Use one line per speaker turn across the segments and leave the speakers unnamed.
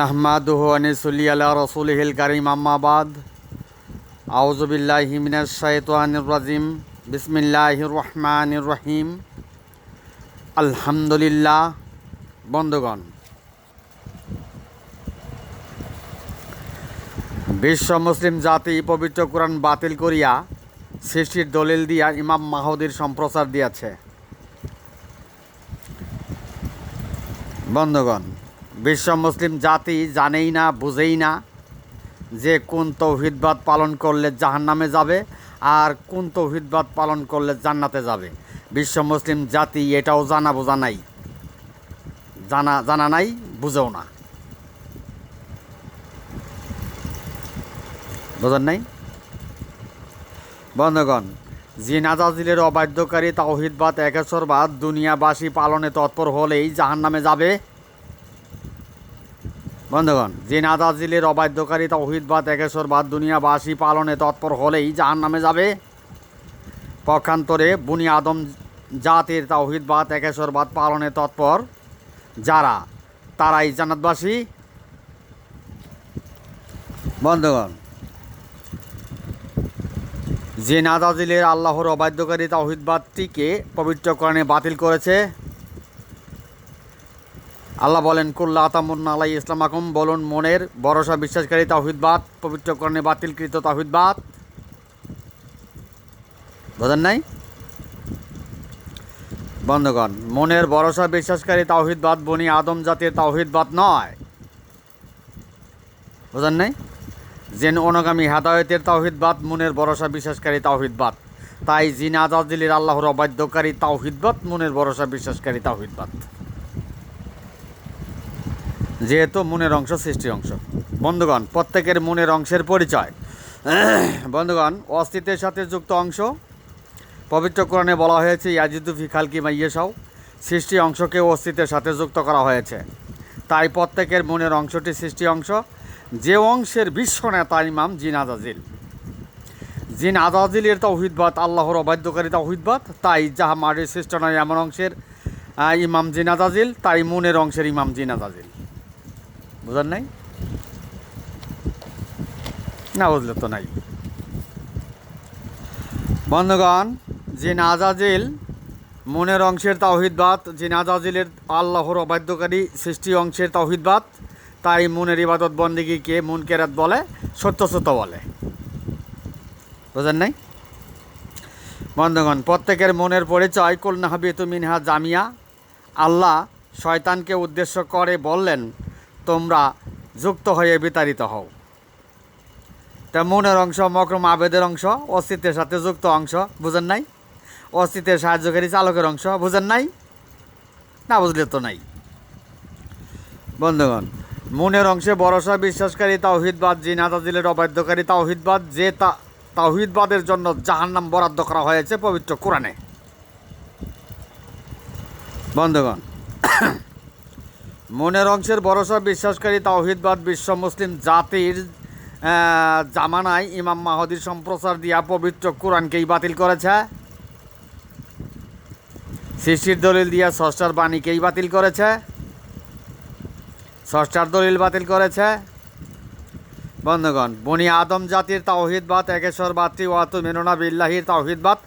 নাহমাদুহু আনিসুল্লি আলা রসুলহিল কারিম আম্মাবাদ আউজুবিল্লাহ হিমিনাস শাইতানির রাজিম বিসমিল্লাহির রহমানির রহিম আলহামদুলিল্লাহ, বন্ধুগণ, বিশ্ব মুসলিম জাতি পবিত্র কোরআন বাতিল করিয়া সৃষ্টির দলিল দিয়া ইমাম মাহদির সম্প্রচার দিয়াছে। বন্ধুগণ বিশ্ব মুসলিম জাতি জানেই না, বুঝেই না যে কোন তৌহিদবাদ পালন করলে জাহান্নামে যাবে আর কোন তৌহিদবাদ পালন করলে জান্নাতে যাবে। বিশ্ব মুসলিম জাতি এটাও জানা বোঝা নাই। জানা জানা নাই, বুঝেও না। বোঝেন নাই? বন্ধুগণ জিনাজাজিলের অবাধ্যকারী তাওহিদবাদ, একেশ্বরবাদ দুনিয়াবাসী পালনে তৎপর হলেই জাহান্নামে যাবে। বন্ধুগণ জিনাজাজিলের অবাধ্যকারী তাওহিদবাদ একেশ্বরবাদ দুনিয়াবাসী পালনে তৎপর হলেই জাহান্নামে যাবে। পক্ষান্তরে বুনি আদম জাতির তাওহিদবাদ একেশ্বরবাদ পালনে তৎপর। যারা? তারাই জান্নাতবাসী। বন্ধুগণ, যে নাদাজিলের আল্লাহর অবাধ্যকারী তাওহিদবাদটিকে পবিত্রকরণে বাতিল করেছে। আল্লাহ বলেন, কুল্লা আতামুন্না আলাই আকুম বলুন, মনের ভরসা, বিশ্বাসকারী তাওহিদবাদ পবিত্রকরণে বাতিলকৃত তাওহিদবাদ বোঝেন নাই? বন্ধুগণ, মনের ভরসা, বিশ্বাসকারী তাওহিদবাদ বনি আদম জাতির তাওহিদবাদ নয়। বোঝেন নাই? জেন অনগামী হেদায়তের তাওহিদবাদ মনের ভরসা, বিশ্বাসকারী তাওহিদবাদ তাই জিন আজাদিলের আল্লাহর অবাধ্যকারী তাওহিদবাদ মনের ভরসা, বিশ্বাসকারী তাওহিদবাদ যেহেতু মনের অংশ, সৃষ্টির অংশ। বন্ধুগণ, প্রত্যেকের মনের অংশের পরিচয়। বন্ধুগণ, অস্তিত্বের সাথে যুক্ত অংশ। পবিত্র কোরআনে বলা হয়েছে, ইয়াজিদু ইয়াজিদুফি খালকি মাইয়েসাও সৃষ্টি অংশকে অস্তিত্বের সাথে যুক্ত করা হয়েছে। তাই প্রত্যেকের মনের অংশটি সৃষ্টি অংশ। যে অংশের বিশ্ব নেতা ইমাম জিন আজাজিল। জিন আজাজিলের তৌহিদবাদ, আল্লাহর অবাধ্যকারী তৌহিদবাদ। তাই যাহা মাটির সৃষ্ট নয়, এমন অংশের ইমাম জিন আজাজিল, তাই মনের অংশের ইমাম জিন আজাজিল। বুঝার নাই? না বুঝলে তো নাই। বন্ধুগণ জিন আজাজিল মনের অংশের তাওহিদবাদ জিন আজাজিলের আল্লাহর অবাধ্যকারী সৃষ্টি অংশের তাওহিদবাদ, তাই মনের ইবাদত বন্দিগিকে মন কেরাত বলে? সত্য সত্য বলে। বুঝেন নাই? বন্ধুগণ, প্রত্যেকের মনের পরিচয় কলনাহাবিত মিনহা জামিয়া, আল্লাহ শয়তানকে উদ্দেশ্য করে বললেন তোমরা যুক্ত হয়ে বিতাড়িত হও। তা মনের অংশ মকরম আবেদের অংশ, অস্তিত্বের সাথে যুক্ত অংশ, বুঝেন নাই? অস্তিত্বের সাহায্যকারী চালকের অংশ, বুঝেন নাই? না বুঝলে তো নাই। বন্ধুগণ, মনের অংশে ভরসা, বিশ্বাসকারী, তাওহিদবাদ, জিন আজাদিলের অবাধ্যকারী তাওহিদবাদ, যে তা তাওহিদবাদের জন্য জাহান্নাম বরাদ্দ করা হয়েছে পবিত্র কোরআনে। বন্ধুগণ মনের অংশের ভরসা বিশ্বাসকারী তাওহিদবাদ বিশ্ব মুসলিম জাতির জামানায় ইমাম মাহদির সম্প্রচার দিয়া পবিত্র কোরআনকেই বাতিল করেছে। সৃষ্টির দলিল দিয়া ষষ্ঠার বাণীকেই বাতিল করেছে। ষষ্ঠার দলিল বাতিল করেছে। বন্ধুগণ, বনি আদম জাতির তাওহিদবাদ একেশ্বরবাদটি ওয়াতু মেননা বিল্লাহির তাওহিদবাদ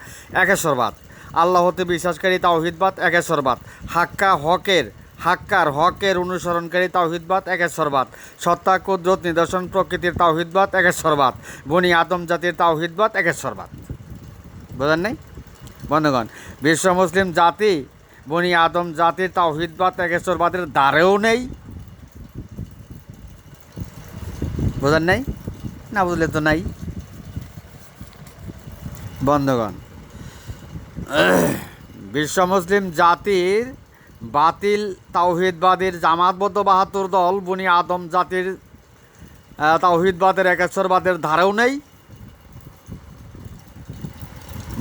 একেশ্বরবাদ। আল্লাহতে বিশ্বাসকারী তাওহিদবাদ একেশ্বরবাদ। হাক্কা হকের হাক্কার হকের অনুসরণকারী তাওহিদবাদ একেশ্বরবাদ সত্তা, কুদরত, নিদর্শন, প্রকৃতির তাওহিদবাদ একেশ্বরবাদ বনি আদম জাতির তাওহিদবাদ একেশ্বরবাদ বোঝেন নাই? বন্ধুগণ, বিশ্ব মুসলিম জাতি, বনি আদম জাতির তাওহিদবাদ একেশ্বরবাদের দ্বারেও নেই। বোঝেন নাই? না বুঝলে তো নাই। বন্ধগণ, বিশ্ব মুসলিম জাতির বাতিল তাওহিদবাদের জামাতবদ্ধ বাহাত্তর দল বনি আদম জাতির তাওহিদবাদের একেশ্বরবাদের ধারেও নেই।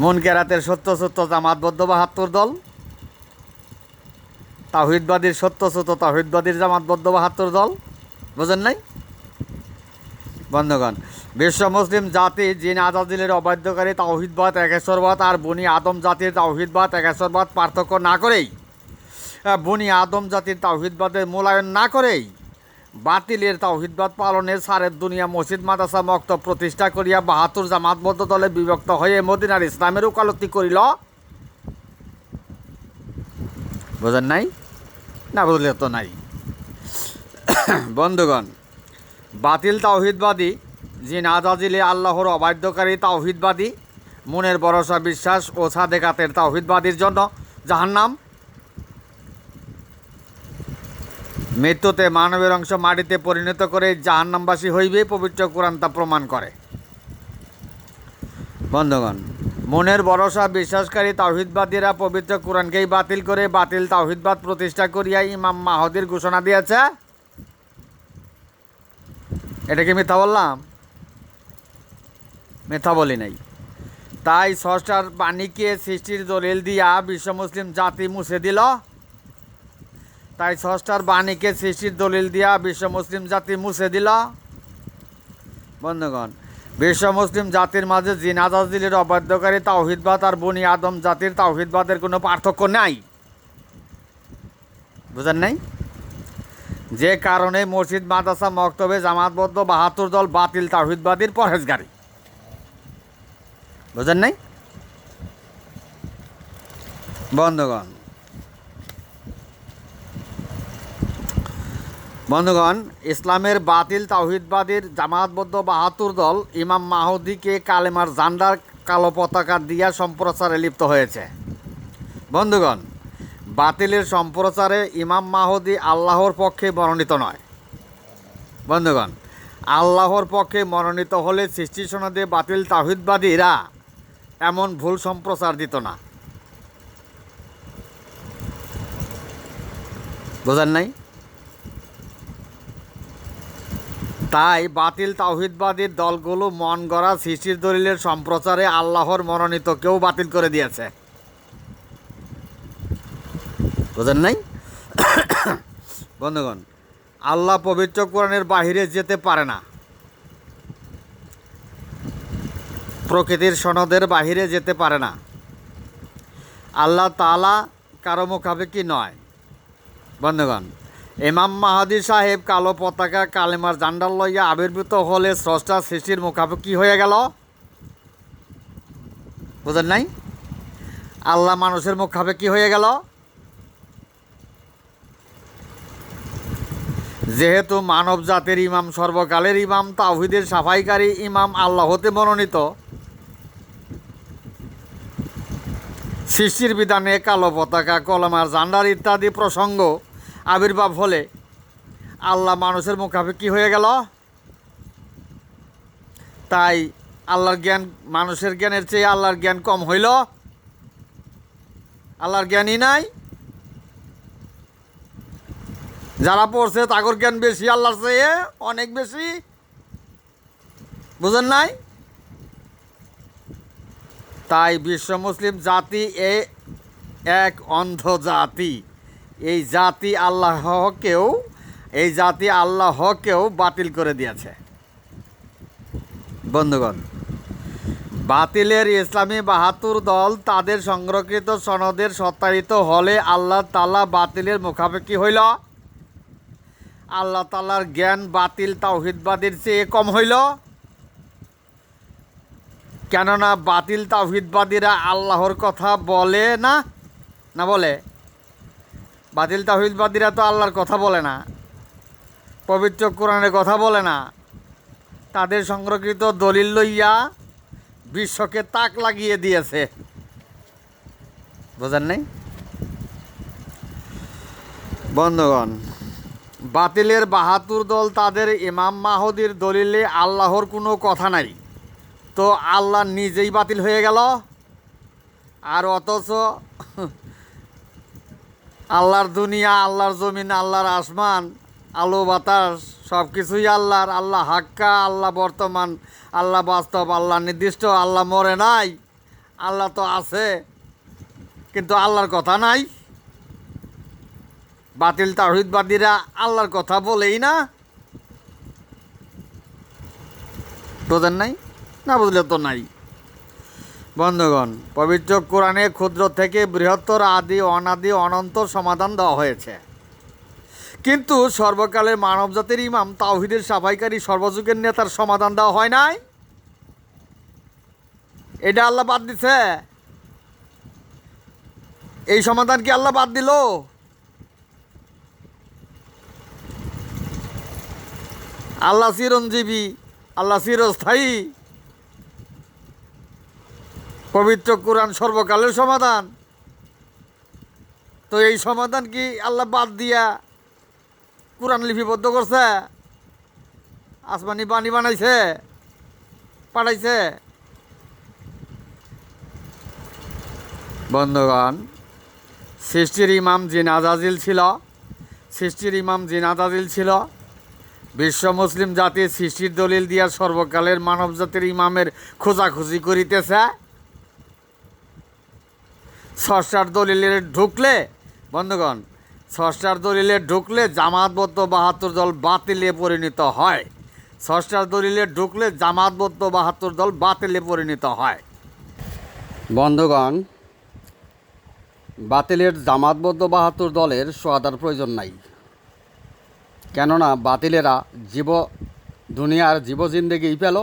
মন কেরাতের সত্য সত্য জামাতবদ্ধ বাহাত্তর দল, তাওহিদবাদীর সত্য সত্য তাওহিদবাদীর জামাতবদ্ধ বাহাত্তর দল, বুঝেন নাই? বন্ধগণ, বিশ্ব মুসলিম জাতি জিন আজাদিলের অবাধ্যকারী তাওহিদবাদ, একেশ্বরবাদ আর বনি আদম জাতির তাওহিদবাদ, একেশ্বরবাদ পার্থক্য না করেই বনি আদম জাতির তাওহিদবাদের মূল্যায়ন না করেই বাতিলের তাওহিদবাদ পালনে সারের দুনিয়া মসজিদ মাদ্রাসা মক্তব প্রতিষ্ঠা করিয়া বাহাত্তর জামাতবদ্ধ দলে বিভক্ত হয়ে মদিনার ইসলামের উকালতি করিল। বোঝেন নাই? না বুঝলে তো নাই। বন্ধুগণ, বাতিল তাওহিদবাদী যে নাজাজিলে আল্লাহর অবাধ্যকারী তাওহিদবাদী, মনের ভরসা, বিশ্বাস ও সাদেকাতের তাওহিদবাদীর জন্য জাহান্নাম মৃত্যুতে মানবের অংশ মাটিতে পরিণত করে জাহান্নামবাসী হইবে, পবিত্র কোরআন তা প্রমাণ করে। বন্ধুগণ, মনের ভরসা, বিশ্বাসকারী তাওহিদবাদীরা পবিত্র কোরআনকেই বাতিল করে, বাতিল তাওহিদবাদ প্রতিষ্ঠা করিয়া ইমাম মাহদির ঘোষণা দিয়েছে। এটা কি মিথ্যা বললাম? মিথ্যা বলি নাই। তাই ষষ্ঠার বাণীকে সৃষ্টির দলিল দিয়া বিশ্ব মুসলিম জাতি মুছে দিল। তাই ষষ্ঠার বাণীকে সৃষ্টির দলিল দিয়া বিশ্ব মুসলিম জাতি মুছে দিল। বন্ধুগণ, বিশ্ব মুসলিম জাতির মাঝে জিনাজাজিলের অবাধ্যকারী তাওহিদবাদ আর বনি আদম জাতির তাওহিদবাদের কোনো পার্থক্য নাই। বুঝেন নাই? যে কারণে মসজিদ, মাদ্রাসা, মক্তবে জামাতবদ্ধ বাহাত্তর দল বাতিল তাওহিদবাদীর পরহেজগারী। বুঝেন নাই? বন্ধুগণ বন্ধুগণ, ইসলামের বাতিল তাওহিদবাদীর জামাতবদ্ধ বাহাত্তর দল ইমাম মাহুদিকে কালেমার জান্ডার কালো পতাকা দিয়া সম্প্রচারে লিপ্ত হয়েছে। বন্ধুগণ, বাতিলের সম্প্রচারে ইমাম মাহুদি আল্লাহর পক্ষে মনোনীত নয়। বন্ধুগণ, আল্লাহর পক্ষে মনোনীত হলে সৃষ্টি সনদে বাতিল তাহিদবাদীরা এমন ভুল সম্প্রচার দিত না। বোঝেন নাই? তাই বাতিল তাওহিদবাদীর দলগুলো মন গড়া সৃষ্টির দলিলের সম্প্রচারে আল্লাহর মনোনীত কেউ বাতিল করে দিয়েছে। বুঝেন নাই? বন্ধুগণ, আল্লাহ পবিত্র কোরআনের বাহিরে যেতে পারে না। প্রকৃতির সনদের বাহিরে যেতে পারে না। আল্লাহ তালা কারও মুখাপেক্ষি নয়। বন্ধুগণ ইমাম মাহাদি সাহেব কালো পতাকা, কালেমার জান্ডার লইয়া আবির্ভূত হলে স্রষ্টা সৃষ্টির মুখাপেক্ষি হয়ে গেল? বুঝেন নাই? আল্লাহ মানুষের মুখাপেক্ষি হয়ে গেল? যেহেতু মানব জাতির ইমাম সর্বকালের ইমাম তাহিদের সাফাইকারী ইমাম আল্লাহ হতে মনোনীত। সৃষ্টির বিধানে কালো পতাকা, কলমার জান্ডার ইত্যাদি প্রসঙ্গ আবির্ভাব হলে আল্লাহ মানুষের মুখাপেক্ষি হয়ে গেল? তাই আল্লাহর জ্ঞান মানুষের জ্ঞানের চেয়ে আল্লাহর জ্ঞান কম হইল। আল্লাহর জ্ঞানই নাই। যারা পড়ছে তাগর জ্ঞান বেশি, আল্লাহর চেয়ে অনেক বেশি। বুঝেন নাই? তাই বিশ্ব মুসলিম জাতি এ এক অন্ধ জাতি এই জাতি আল্লাহকেও, এই জাতি আল্লাহকেও বাতিল করে দিয়েছে। বন্ধুগণ, বাতিলের ইসলামী বাহাত্তর দল তাদের সংরক্ষিত সনদের সত্তায়িত হলে আল্লাহ তালা বাতিলের মুখাপেক্ষি হইল। আল্লাহ তালার জ্ঞান বাতিল তাওহিদবাদীর চেয়ে কম হইল। কেননা বাতিল তাওহিদবাদীরা আল্লাহর কথা বলে না? না বলে? বাতিল তাহিদবাদীরা তো আল্লাহর কথা বলে না। পবিত্র কোরআনের কথা বলে না। তাদের সংরক্ষিত দলিল লইয়া বিশ্বকে তাক লাগিয়ে দিয়েছে। বোঝেন নাই? বন্ধুগণ, বাতিলের বাহাতুর দল তাদের ইমাম মাহদির দলিলে আল্লাহর কোনো কথা নাই। তো আল্লাহ নিজেই বাতিল হয়ে গেল। আর অথচ আল্লাহর দুনিয়া, আল্লাহর জমিন, আল্লাহর আসমান, আলো, বাতাস সব কিছুই আল্লাহর। আল্লাহ হাক্কা, আল্লাহ বর্তমান, আল্লাহ বাস্তব, আল্লাহ নির্দিষ্ট, আল্লাহ মরে নাই। আল্লাহ তো আছে, কিন্তু আল্লাহর কথা নাই। বাতিল তাহিদবাদীরা আল্লাহর কথা বলেই না। বোঝেন নাই? না বুঝলে তো নাই। বন্ধুগণ, পবিত্র কোরআনে ক্ষুদ্র থেকে বৃহত্তর আদি, অনাদি, অনন্ত সমাধান দেওয়া হয়েছে। কিন্তু সর্বকালের মানবজাতির ইমাম তাওহিদের সাফাইকারী সর্বযুগের নেতার সমাধান দেওয়া হয় নাই? এটা আল্লাহ বাদ দিছে। এই সমাধান কি আল্লাহ বাদ দিল? আল্লাহ চিরঞ্জীবী, আল্লাহ চিরস্থায়ী। পবিত্র কোরআন সর্বকালের সমাধান। তো এই সমাধান কি আল্লাহ বাদ দিয়া কোরআন লিপিবদ্ধ করছে? আসমানি বাণী বানাইছে? পাঠাইছে? বন্ধুগণ, সৃষ্টির ইমাম জিন আজাজিল ছিল, সৃষ্টির ইমাম জিন আজাজিল ছিল, বিশ্ব মুসলিম জাতির সৃষ্টির দলিল দিয়া সর্বকালের মানব জাতির ইমামের খোঁজাখুঁজি করিতেছে। ষষ্ঠার দলিলে ঢুকলে, বন্ধুগণ ষষ্ঠার দলিলে ঢুকলে জামাতবদ্ধ বাহাত্তর দল বাতিলে পরিণত হয়। ষষ্ঠার দলিলে ঢুকলে জামাতবদ্ধ বাহাত্তর দল বাতিলে পরিণত হয়। বন্ধুগণ, বাতিলের জামাতবদ্ধ বাহাত্তর দলের সোয়াদার প্রয়োজন নাই। কেননা বাতিলেরা জীব, দুনিয়ার জীব জিন্দেগিই পেল,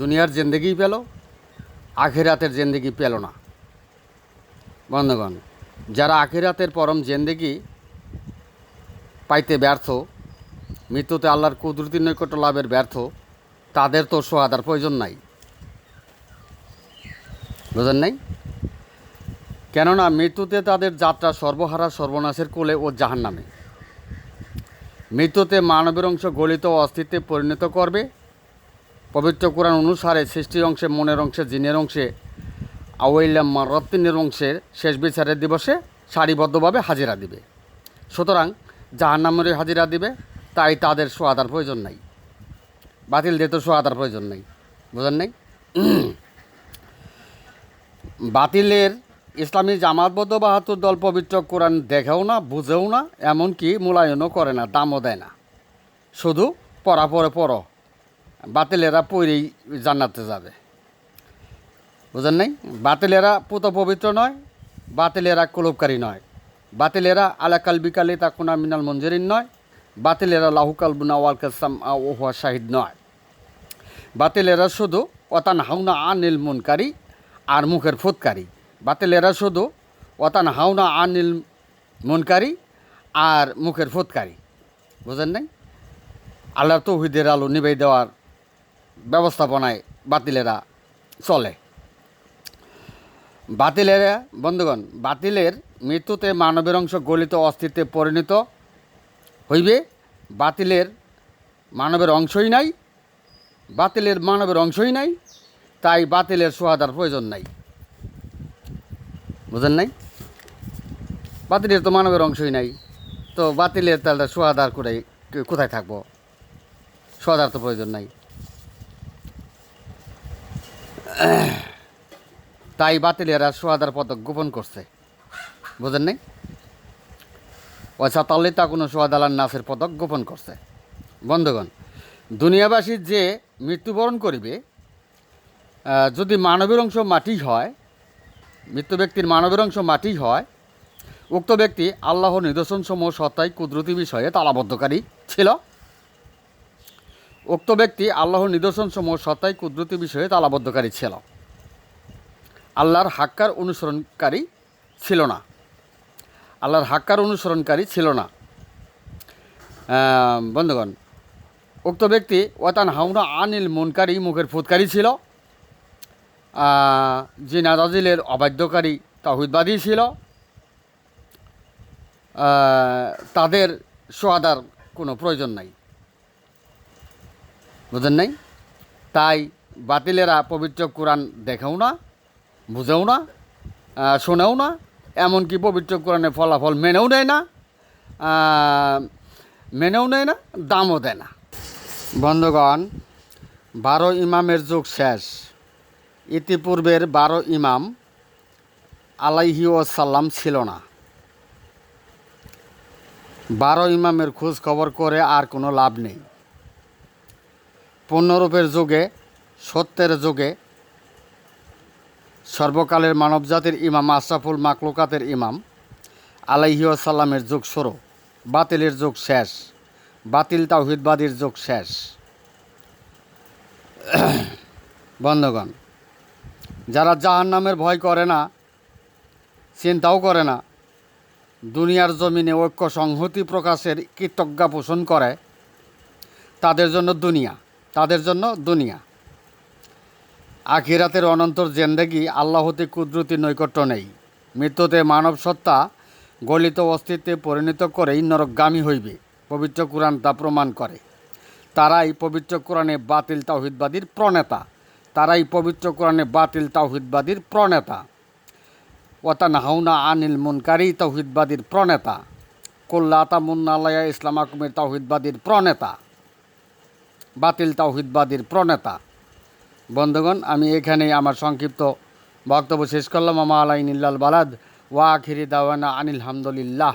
দুনিয়ার জিন্দেগিই পেল, আখেরাতের জিন্দেগি পেল না। বন্ধুগণ, যারা আখিরাতের পরম জেন্দেগি পাইতে ব্যর্থ, মৃত্যুতে আল্লাহর কুদরতি নৈকট্য লাভের ব্যর্থ, তাদের তো সোহাদার প্রয়োজন নাই। বুঝেন নাই? কেননা মৃত্যুতে তাদের যাত্রা সর্বহারা, সর্বনাশের কোলে ও জাহান নামে মৃত্যুতে মানবের অংশ গলিত অস্তিত্বে পরিণত করবে। পবিত্র কোরআন অনুসারে সৃষ্টির অংশে, মনের অংশে, জিনের অংশে আওয়াইলাম রত্তিনের অংশের শেষ বিচারের দিবসে সারিবদ্ধভাবে হাজিরা দিবে। সুতরাং জাহান্নামের হাজিরা দিবে, তাই তাদের সোয়াদার প্রয়োজন নাই। বাতিল দিয়ে তো সোয়াদার প্রয়োজন নাই। বুঝেন নাই? বাতিলের ইসলামী জামাতবদ্ধ বাহাত্তর দল পবিত্র কোরআন দেখেও না, বুঝেও না, এমনকি মূল্যায়নও করে না, দামও দেয় না। শুধু পড়া পরে পড়ো। বাতিলেরা পইরেই জান্নাতে যাবে। বুঝেন নাই? বাতিলেরা পুত পবিত্র নয়, বাতিলেরা কুলবকারী নয়। বাতিলেরা আলাকাল বিকালে তাকুনা মিনাল মঞ্জরিন নয়, বাতিলেরা লাহুকাল বুনা ওয়াল কাসাম ওহুয়া শাহিদ নয়। বাতিলেরা শুধু অতান হাউনা আনিল মুনকারী আর মুখের ফুৎকারী। বাতিলেরা শুধু অতান হাউনা আনিল মুনকারী আর মুখের ফুৎকারী। বুঝেন নাই? আল্লাহর তৌহিদের আলো নিবাই দেওয়ার ব্যবস্থাপনায় বাতিলেরা চলে। বাতিলের, বন্ধুগণ, বাতিলের মৃত্যুতে মানবের অংশ গলিত অস্তিত্বে পরিণত হইবে। বাতিলের মানবের অংশই নাই। বাতিলের মানবের অংশই নাই। তাই বাতিলের সোহাদার প্রয়োজন নাই। বুঝেন নাই? বাতিলের তো মানবের অংশই নাই। তো বাতিলের তাহলে সোহাদার করে কোথায় থাকব? সোহাদার তো প্রয়োজন নাই। তাই বাতিলেরা সোহাদার পদক গোপন করছে। বুঝেন নাই? অসাতাল্লি তা কোনো সোহাদালার নাচের পদক গোপন করছে। বন্ধুগণ, দুনিয়াবাসী যে মৃত্যুবরণ করিবে যদি মানবের অংশ মাটি হয় মৃত্যু ব্যক্তির মানবের অংশ মাটি হয়, উক্ত ব্যক্তি আল্লাহর নিদর্শনসমূহ সত্তায় কুদরতি বিষয়ে তালাবদ্ধকারী ছিল। উক্ত ব্যক্তি আল্লাহর নিদর্শনসমূহ সত্তায় কুদরতি বিষয়ে তালাবদ্ধকারী ছিল। আল্লাহর হাক্কার অনুসরণকারী ছিল না। আল্লাহর হাক্কার অনুসরণকারী ছিল না। বন্ধুগণ উক্ত ব্যক্তি ওয়াতান হাউনা আনিল মুনকারী মুখের ফুৎকারী ছিল। আহ, জিনা রাজিলের অবাধ্যকারী তাহিদবাদী ছিল। তাদের সোয়াদার কোনো প্রয়োজন নাই। বুঝেন নাই? তাই বাতিলেরা পবিত্র কোরআন দেখেও না। বুঝেও না শোনেও না, এমনকি পবিত্র কোরআনের ফলাফল মেনেও নেয় না মেনেও নেয় না, দামও দেয় না। বন্ধুগণ, বারো ইমামের যুগ শেষ। ইতিপূর্বের বারো ইমাম আলাইহি সাল্লাম ছিল না। বারো ইমামের খোঁজ খবর করে আর কোনো লাভ নেই। পূর্ণরূপের যুগে, সত্যের যুগে সর্বকালের মানবজাতির ইমাম, আশরাফুল মাকলুকাতের ইমাম, আলাইহি সাল্লামের যুগ শুরু, বাতিলের যুগ শেষ, বাতিল তাওহিদবাদীর যুগ শেষ। বন্ধগণ, যারা জাহান নামের ভয় করে না, চিন্তাও করে না, দুনিয়ার জমিনে ঐক্য সংহতি প্রকাশের কৃতজ্ঞা পোষণ করে, তাদের জন্য দুনিয়া, তাদের জন্য দুনিয়া। আখিরাতের অনন্তর জেন্দেগি আল্লাহতে কুদরতি নৈকট্য নেই। মৃত্যুতে মানব সত্তা গলিত অস্তিত্বে পরিণত করেই নরকগামী হইবে, পবিত্র কোরআন তা প্রমাণ করে। তারাই পবিত্র কোরআনে বাতিল তাওহিদবাদীর প্রণেতা। তারাই পবিত্র কোরআনে বাতিল তাওহিদবাদীর প্রণেতা। ওয়াতান হাউনা আনিল মুনকারি তাওহিদবাদীর প্রণেতা। কল্লাতা মুন্নালয়া ইসলাম আকুমের তাওহিদবাদীর প্রণেতা। বাতিল তাওহিদবাদীর প্রণেতা। বন্ধুগণ, আমি এখানেই আমার সংক্ষিপ্ত বক্তব্য শেষ করলাম। আমা আলাইন ইল্লাল বালাদ। ওয়া আখিরি দাওয়ানা আনিল হামদুলিল্লাহ।